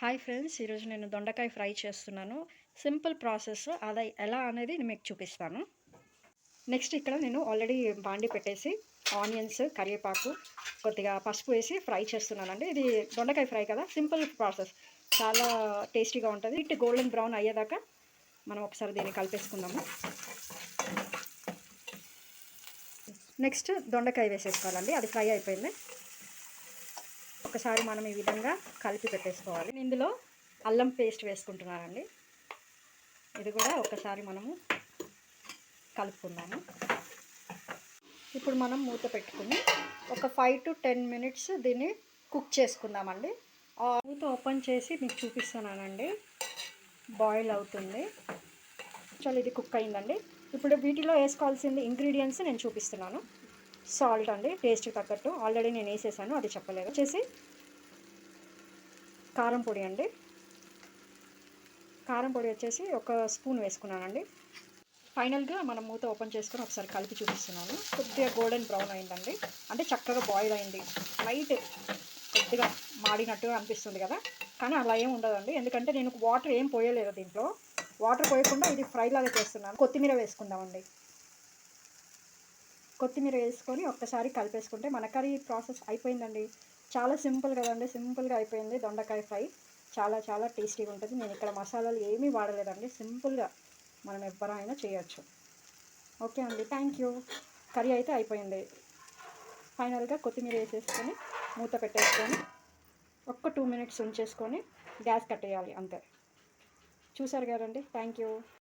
Hi friends ఈరోజు నేను దొండకాయ ఫ్రై చేస్తున్నాను. సింపుల్ ప్రాసెస్ అది ఎలా అనేది నేను మీకు చూపిస్తాను. నెక్స్ట్ ఇక్కడ నేను ఆల్రెడీ బాండి పెట్టేసి ఆనియన్స్ కరివేపాకు కొద్దిగా పసుపు వేసి ఫ్రై చేస్తున్నానండి. ఇది దొండకాయ ఫ్రై కదా సింపుల్ ప్రాసెస్. చాలా టేస్టీగా ఉంటుంది. ఇటు గోల్డెన్ బ్రౌన్ అయ్యేదాకా మనం ఒకసారి దీన్ని కలిపేసుకుందాము. నెక్స్ట్ దొండకాయ వేసేసుకోవాలండి. అది ఫ్రై అయిపోయింది. ఒకసారి మనం ఈ విధంగా కలిపి పెట్టేసుకోవాలి. నేను ఇందులో అల్లం పేస్ట్ వేసుకుంటున్నానండి. ఇది కూడా ఒకసారి మనము కలుపుకుందాము. ఇప్పుడు మనం మూత పెట్టుకుని ఒక ఫైవ్ టు టెన్ మినిట్స్ దీన్ని కుక్ చేసుకుందామండి. ఆ మూత ఓపెన్ చేసి మీకు చూపిస్తున్నానండి. బాయిల్ అవుతుంది. చాలా ఇది కుక్ అయిందండి. ఇప్పుడు వీటిలో వేసుకోవాల్సింది ఇంగ్రీడియంట్స్ నేను చూపిస్తున్నాను. సాల్ట్ అండి టేస్ట్కి తగ్గట్టు. ఆల్రెడీ నేను వేసేసాను అది చెప్పలేదు. వచ్చేసి కారం పొడి అండి. కారం పొడి వచ్చేసి ఒక స్పూన్ వేసుకున్నానండి. ఫైనల్గా మనం మూత ఓపెన్ చేసుకొని ఒకసారి కలిపి చూపిస్తున్నాను. కొద్దిగా గోల్డెన్ బ్రౌన్ అయిందండి. అంటే చక్కగా బాయిల్ అయింది. లైట్ కొద్దిగా మాడినట్టుగా అనిపిస్తుంది కదా. కానీ అలా ఏం ఉండదండి. ఎందుకంటే నేను వాటర్ ఏం పోయలేదు దీంట్లో. వాటర్ పోయకుండా ఇది ఫ్రై లాగా చేస్తున్నాను. కొత్తిమీర వేసుకుందామండి. కొత్తిమీర వేసుకొని ఒక్కసారి కలిపేసుకుంటే మన కర్రీ ప్రాసెస్ అయిపోయిందండి. చాలా సింపుల్ కదండి సింపుల్గా అయిపోయింది దొండకాయ ఫ్రై. చాలా చాలా టేస్టీగా ఉంటుంది. నేను ఇక్కడ మసాలాలు ఏమీ వాడలేదండి. సింపుల్గా మనం ఎవరైనా చేయొచ్చు. ఓకే అండి థ్యాంక్ యూ. కర్రీ అయితే అయిపోయింది. ఫైనల్గా కొత్తిమీర వేసేసుకొని మూత పెట్టేసుకొని ఒక్క టూ మినిట్స్ ఉంచేసుకొని గ్యాస్ కట్టేయాలి అంతే. చూసారు కదండి థ్యాంక్ యూ.